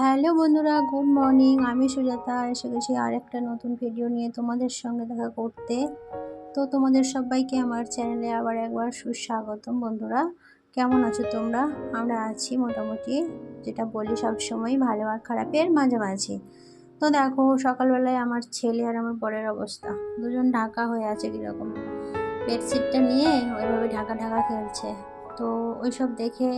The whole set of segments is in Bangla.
হ্যালো বন্ধুরা, গুড মর্নিং। আমি সুজাতা। এসে গেছি আর একটা নতুন ভিডিও নিয়ে তোমাদের সঙ্গে দেখা করতে। তো তোমাদের সবাইকে আমার চ্যানেলে আবার একবার সুস্বাগতম বন্ধুরা। কেমন আছো তোমরা? আমরা আছি মোটামুটি, যেটা বলি সবসময় ভালো আর খারাপের মাঝামাঝি। তো দেখো, সকালবেলায় আমার ছেলে আর আমার বরের অবস্থা। দুজন ঢাকা হয়ে আছে কীরকম। বেডশিটটা নিয়ে ওইভাবে ঢাকা ঢাকা খেলছে। তো ওইসব দেখে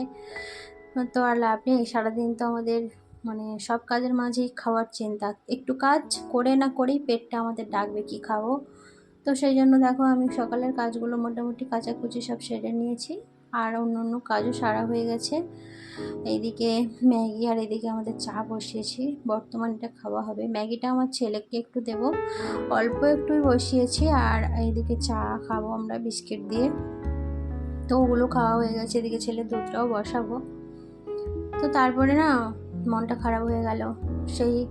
তো আর লাভ নেই। সারাদিন তো আমাদের মানে সব কাজের মাঝেই খাওয়ার চিন্তা। একটু কাজ করে না করেই পেটটা আমাদের ডাকবে কি খাব? তো সেই জন্য দেখো আমি সকালের কাজগুলো মোটামুটি কাচাকুচি সব সেরে নিয়েছি। আর অন্য অন্য কাজও সারা হয়ে গেছে। এইদিকে ম্যাগি আর এদিকে আমাদের চা বসিয়েছি। বর্তমান এটা খাওয়া হবে। ম্যাগিটা আমার ছেলেকে একটু দেব। অল্প একটুই বসিয়েছি আর এইদিকে চা খাব আমরা বিস্কিট দিয়ে। তো ওগুলো খাওয়া হয়ে গেছে। এদিকে ছেলে দুধটাও বসাবো। তো তারপরে না মনটা খারাপ হয়ে গেল। সেই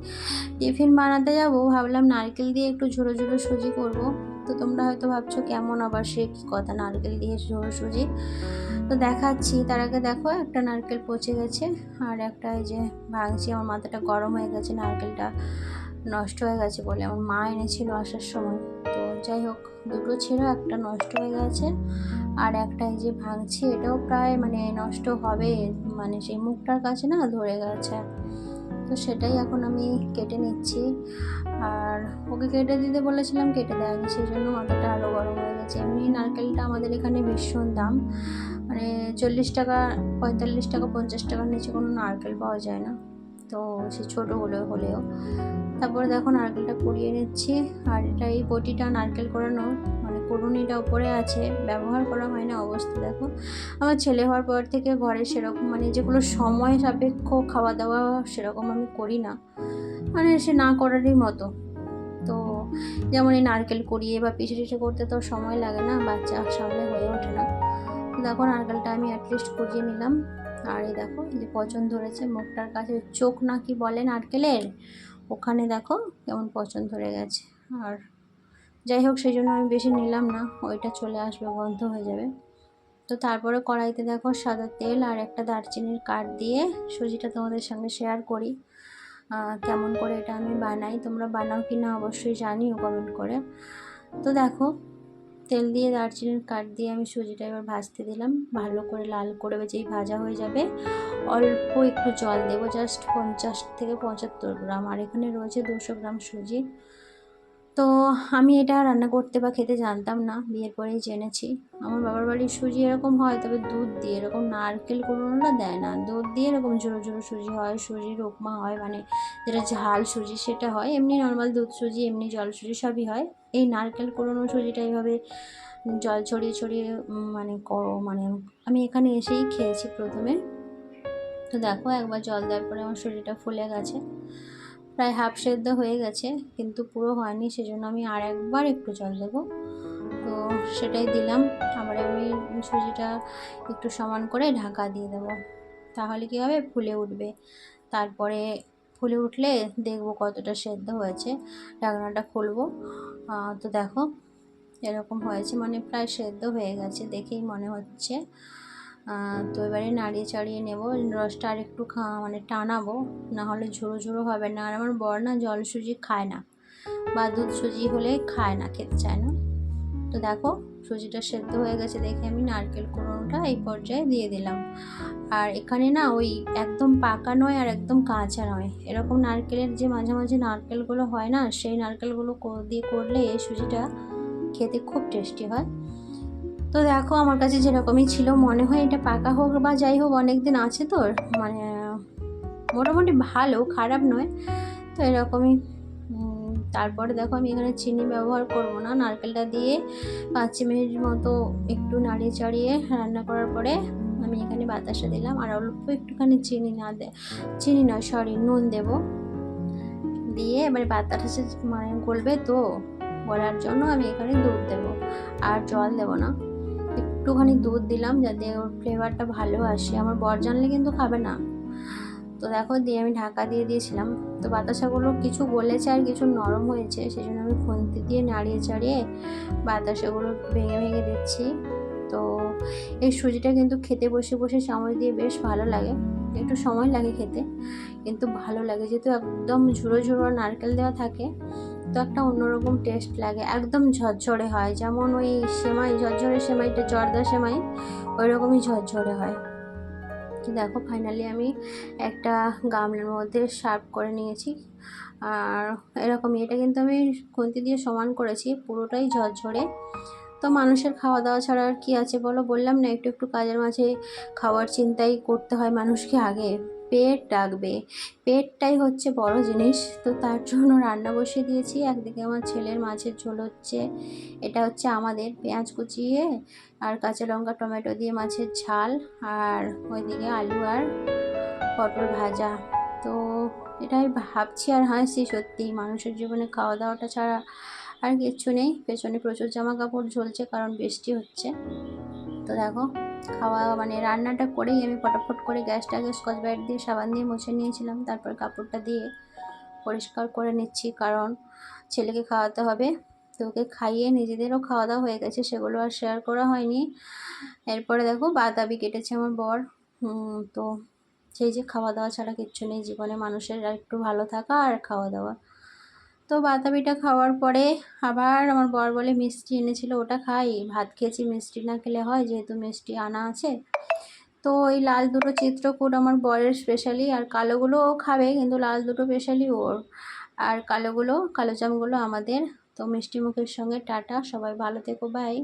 টিফিন বানাতে যাব, ভাবলাম নারকেল দিয়ে একটু ঝুড়ো ঝুড়ো সুজি করব। তো তোমরা হয়তো ভাবছ, কেমন আবার সে কী কথা, নারকেল দিয়ে ঝুড়ো সুজি? তো দেখাচ্ছি, তার আগে দেখো, একটা নারকেল পচে গেছে, আর একটা এই যে ভাঙছি, আমার মাথাটা গরম হয়ে গেছে, নারকেলটা নষ্ট হয়ে গেছে বলে আমার মা এনেছিল আসার সময়। তো যাই হোক, দুটো ছিল, একটা নষ্ট হয়ে গেছে। আর একটা যে ভাঙছি, এটাও প্রায় মানে নষ্ট হবে। মানে সেই মুখটার কাছে না ধরে গেছে। তো সেটাই এখন আমি কেটে নিচ্ছি। আর ওকে কেটে দিতে বলেছিলাম, কেটে দেয়নি। সেই জন্য মাথাটা আরও গরম হয়ে গেছে। এমনি নারকেলটা আমাদের এখানে ভীষণ দাম। মানে চল্লিশ টাকা, পঁয়তাল্লিশ টাকা, পঞ্চাশ টাকার নিচে কোনো নারকেল পাওয়া যায় না। তো সে ছোটোগুলো হলেও। তারপরে দেখো নারকেলটা কুড়িয়ে নিচ্ছি। আর এটা এই বটিটা নারকেল করানো মানে কুড়ুনিটা উপরে আছে, ব্যবহার করা হয় না অবস্থা দেখো। আমার ছেলে হওয়ার পর থেকে ঘরে সেরকম মানে যেগুলো সময় সাপেক্ষ খাওয়া দাওয়া সেরকম আমি করি না। মানে সে না করারই মতো। তো যেমন এই নারকেল কুড়িয়ে বা পিঠে টিঠে করতে তো সময় লাগে না, বাচ্চা সামনে হয়ে ওঠে না। দেখো নারকেলটা আমি অ্যাটলিস্ট কুড়িয়ে নিলাম। আর এই দেখো যে পচন ধরেছে, মুখটার কাছে চোখ না কি বলে নারকেলের? ওখানে দেখো কেমন পচন ধরে গেছে। আর যাই হোক, সেই জন্য আমি বেশি নিলাম না। ওইটা চলে আসবে, বন্ধ হয়ে যাবে। তো তারপরে কড়াইতে দেখো সাদা তেল আর একটা দারচিনির কাঠ দিয়ে সুজিটা তোমাদের সঙ্গে শেয়ার করি। কেমন করে এটা আমি বানাই, তোমরা বানাও কি না অবশ্যই জানিও কমেন্ট করে। তো দেখো, তেল দিয়ে দারচিনির কাঠ দিয়ে আমি সুজিটা এবার ভাজতে দিলাম। ভালো করে লাল করে যেই ভাজা হয়ে যাবে, অল্প একটু জল দেবো জাস্ট পঞ্চাশ থেকে পঁচাত্তর গ্রাম। আর এখানে রয়েছে দুশো গ্রাম সুজি। তো আমি এটা রান্না করতে বা খেতে জানতাম না, বিয়ের পরেই জেনেছি। আমার বাবার বাড়ির সুজি এরকম হয়, তবে দুধ দিয়ে এরকম নারকেল কোনোটা দেয় না। দুধ দিয়ে এরকম ঝুড়ো ঝুড়ো সুজি হয় সুজির উপমা হয় মানে যেটা ঝাল সুজি সেটা হয়। এমনি নর্মাল দুধ সুজি, এমনি জল সুজি সবই হয়। এই নারকেল কোরোনো সুজিটা এইভাবে জল ছড়িয়ে ছড়িয়ে মানে মানে আমি এখানে এসেই খেয়েছি প্রথমে। তো দেখো একবার জল দেওয়ার পরে আমার শরীরটা ফুলে গেছে। প্রায় হাফ সেদ্ধ হয়ে গেছে, কিন্তু পুরো হয়নি, সেজন্য আমি আর একবার একটু জল দেবো। তো সেটাই দিলাম। আবার আমি সুজিটা একটু সমান করে ঢাকা দিয়ে দেবো। তাহলে কী হবে? ফুলে উঠবে। তারপরে ফুলে উঠলে দেখব কতটা সেদ্ধ হয়েছে। ঢাকনাটা খুলবো। তো দেখো, এরকম হয়েছে। মানে প্রায় সেদ্ধ হয়ে গেছে, দেখেই মনে হচ্ছে। তো এবারে নাড়িয়ে চাড়িয়ে নেব, রসটা আর একটু মানে টানাবো না হলে ঝুড়ো ঝুড়ো হবে না। আর আমার বর না জল সুজি খায় না, বা দুধ সুজি হলে খায় না, খেতে চায় না। তো দেখো, সুজিটা সেদ্ধ হয়ে গেছে দেখে আমি নারকেল কুড়োনোটা এই পর্যায়ে দিয়ে দিলাম। আর এখানে না ওই একদম পাকা নয় আর একদম কাঁচা নয়। এরকম নারকেলের যে মাঝে মাঝে নারকেলগুলো হয় না, সেই নারকেলগুলো দিয়ে করলে এই সুজিটা খেতে খুব টেস্টি হয়। তো দেখো, আমার কাছে যেরকমই ছিল, মনে হয় এটা পাকা হোক বা যাই হোক অনেক দিন আছে তো মানে মোটামুটি ভালো, খারাপ নয়। তো এরকমই। তারপরে দেখো, আমি এখানে চিনি ব্যবহার করব না, নারকেলটা দিয়ে পাঁচ মিনিট মতো একটু নাড়িয়ে চাড়িয়ে রান্না করার পরে আমি এখানে বাতাসা দিলাম। আর অল্প একটুখানি চিনি না দে, চিনি নয় সরি নুন দেব। দিয়ে এবারে বাতাসা মানে গলবে তো, গলার জন্য আমি এখানে দুধ দেব। আর জল দেব না। একটুখানি দুধ দিলাম যাতে ওর ফ্লেভারটা ভালো আসে। আমার বর জানলে কিন্তু খাবে না। তো দেখো, দিয়ে আমি ঢাকা দিয়ে দিয়েছিলাম। তো বাতাসাগুলো কিছু গলেছে আর কিছু নরম হয়েছে সেই জন্য আমি খুন্তি দিয়ে নাড়িয়ে চাড়িয়ে বাতাসাগুলো ভেঙে ভেঙে দিচ্ছি। তো এই সুজিটা কিন্তু খেতে বসে বসে চামচ দিয়ে বেশ ভালো লাগে। একটু সময় লাগে খেতে, কিন্তু ভালো লাগে। যেহেতু একদম ঝুড়ো ঝুড়ো নারকেল দেওয়া থাকে তো একটা অন্যরকম টেস্ট লাগে, একদম ঝরঝরে হয়। যেমন ওই সেমাই, ঝরঝরে সেমাইটা, জর্দা সেমাই ওই রকমই ঝরঝরে হয়। দেখো ফাইনালি আমি একটা গামলার মধ্যে সার্ভ করে নিয়েছি। আর এরকমই, এটা কিন্তু আমি খুন্তি দিয়ে সমান করেছি, পুরোটাই ঝরঝরে। তো মানুষের খাওয়া দাওয়া ছাড়া আর কী আছে বলো? বললাম না, একটু একটু কাজের মাঝে খাওয়ার চিন্তাই করতে হয় মানুষকে আগে। পেট ডাকবে। পেটটাই হচ্ছে বড় জিনিস। তো তার জন্য রান্না বসিয়ে দিয়েছি। একদিকে আমার ছেলের মাছের ঝোল হচ্ছে, এটা হচ্ছে আমাদের পেঁয়াজ কুচিয়ে আর কাঁচা লঙ্কা, টমেটো দিয়ে মাছের ঝাল আর ওইদিকে আলু আর পটল ভাজা। তো এটাই ভাবছি আর হাসছি সত্যি মানুষের জীবনে খাওয়া দাওয়াটা ছাড়া আর কিচ্ছু নেই, পেছনে প্রচুর জামা কাপড় ঝুলছে কারণ বৃষ্টি হচ্ছে। তো দেখো, খাওয়া মানে রান্নাটা করেই আমি ফটাফট করে গ্যাসটাকে স্কচ ব্রাইট দিয়ে সাবান দিয়ে মুছে নিয়েছিলাম, তারপর কাপড়টা দিয়ে পরিষ্কার করে নিচ্ছি কারণ ছেলেকে খাওয়াতে হবে। তো ওকে খাইয়ে নিজেদেরও খাওয়া দাওয়া হয়ে গেছে, সেগুলো আর শেয়ার করা হয়নি। এরপরে দেখো, বাতাবি কেটেছে আমার বর। তো সেই যে খাওয়া দাওয়া ছাড়া কিচ্ছু নেই, জীবনে মানুষের আর একটু ভালো থাকা আর খাওয়া দাওয়া। তো বাতাবিটা খাওয়ার পরে আবার আমার বর বলে, মিষ্টি এনেছিল, ওটা খাই। ভাত খেয়েছি, মিষ্টি না খেলে হয়, যেহেতু মিষ্টি আনা আছে। তো ওই লাল দুটো চিত্রকূট আমার বরের স্পেশালি আর কালোগুলোও খাবে, কিন্তু লাল দুটো স্পেশালি ওর। আর কালোগুলো, কালো জামগুলো আমাদের। তো মিষ্টি মুখের সঙ্গে টাটা, সবাই ভালো থেকো বাই